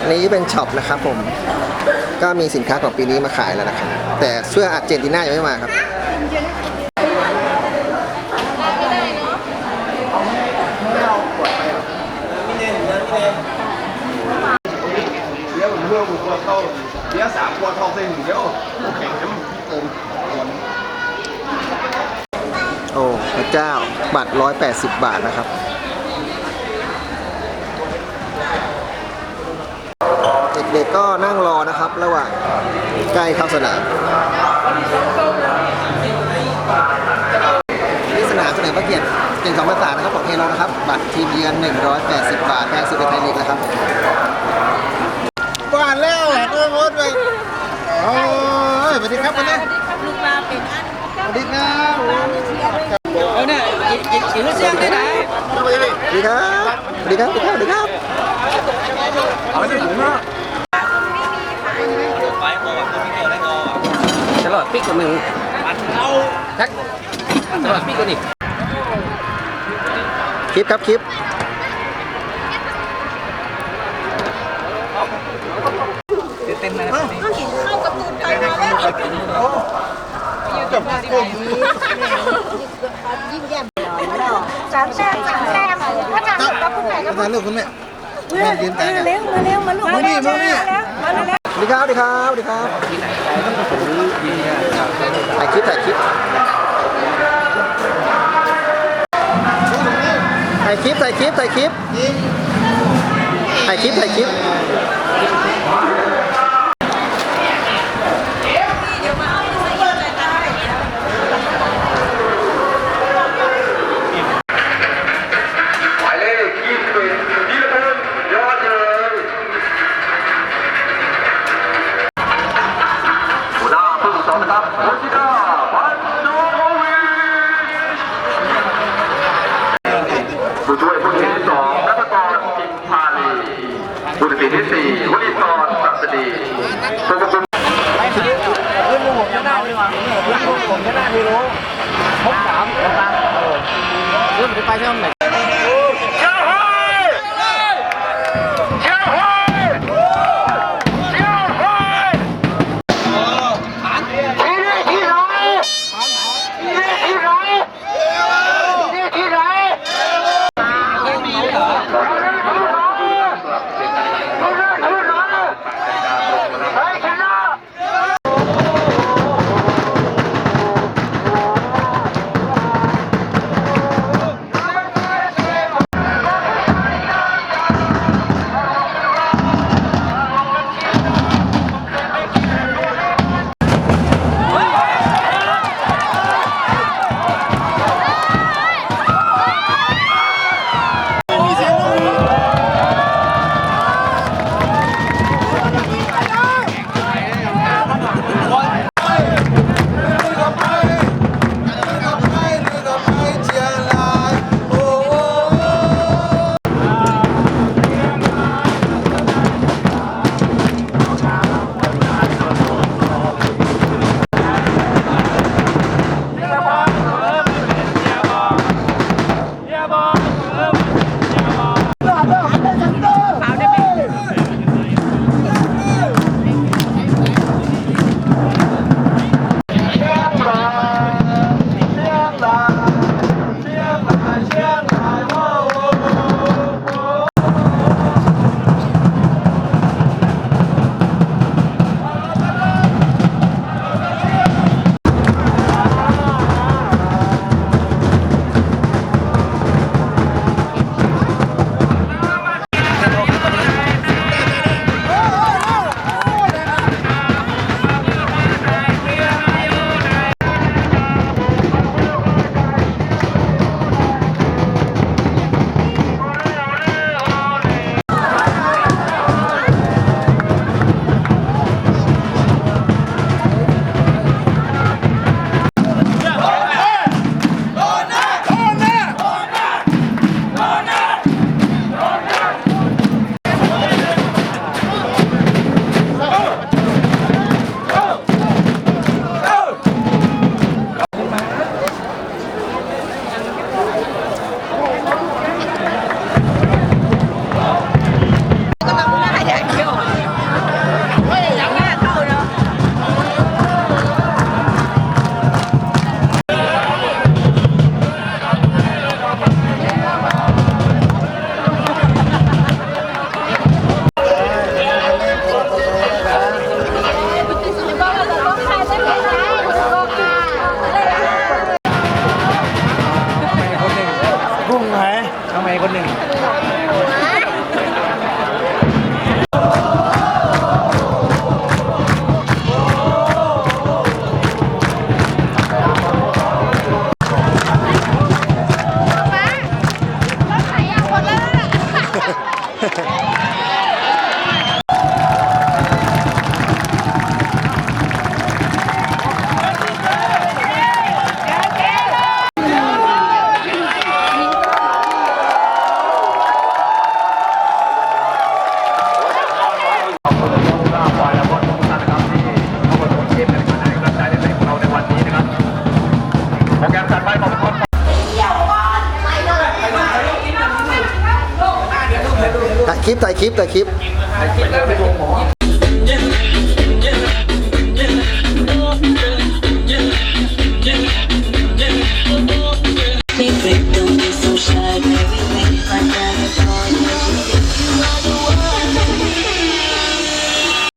อันนี้เป็นช็อปนะครับผม ก็มีสินค้าของปีนี้มาขายแล้วนะครับ แต่เสื้ออาร์เจนตินายังไม่มาครับเดี๋ยวผมเจ้าเดี๋ยวสาทองเส้นเดียวแข่งน้ำเติมโอ้พระเจ้าบัตร180 บาทนะครับ เด็กๆก็นั่งรอนะครับ ระหว่างใกล้เข้าสนามที่สนามเฉลิมพระเกียรติเก่งสองภาษานะครับของเฮโลนะครับ บัตรทีมเยือน 180 บาทแพงสุดในไทยลีกแล้วครับบ้านแล้วเออรถไปโอ้ยสวัสดีครับวันนี้ลูกลาเป็นอันสวัสดีครับเออเนี่ยอีกอีกอีกเสียงได้ไหนสวัสดีครับสวัสดีครับสวัสดีครับสวัสดีครับเอาที่ผมนะ ปีกับมึงทักตลอดปีกับนี่คลิปครับคลิปเต็มเลยนะเข้ากับตูนไปมาแล้วสามแต้มสามแต้มถ้าถามกับคุณแม่ก็มาถ่ายรูปคุณแม่แม่ยืนแต่มาเร็วมาเร็วมาลูกมาเร็วมาเร็วมาเร็วสวัส ดีครับสวัสดีครับดีครับถ่ายคลิปถ่ายคลิปถ่ายคลิปถ่ายคลิปถ่ายคลิปถ่ายคลิปถ่ายคลิป นนะครับวชิราพันโนวีผู้ช่วยผู้ที่สองนัทกรจินพาลีผู้ตัดสินที่สี่วลิศรศักดีผู้ควบคุมรุ่นไปเท่าไหร่ Oh, โปรแกรมถัดไปขอบ คลิปถ่ายคลิปถ่ายคลิป ถ่ายคลิป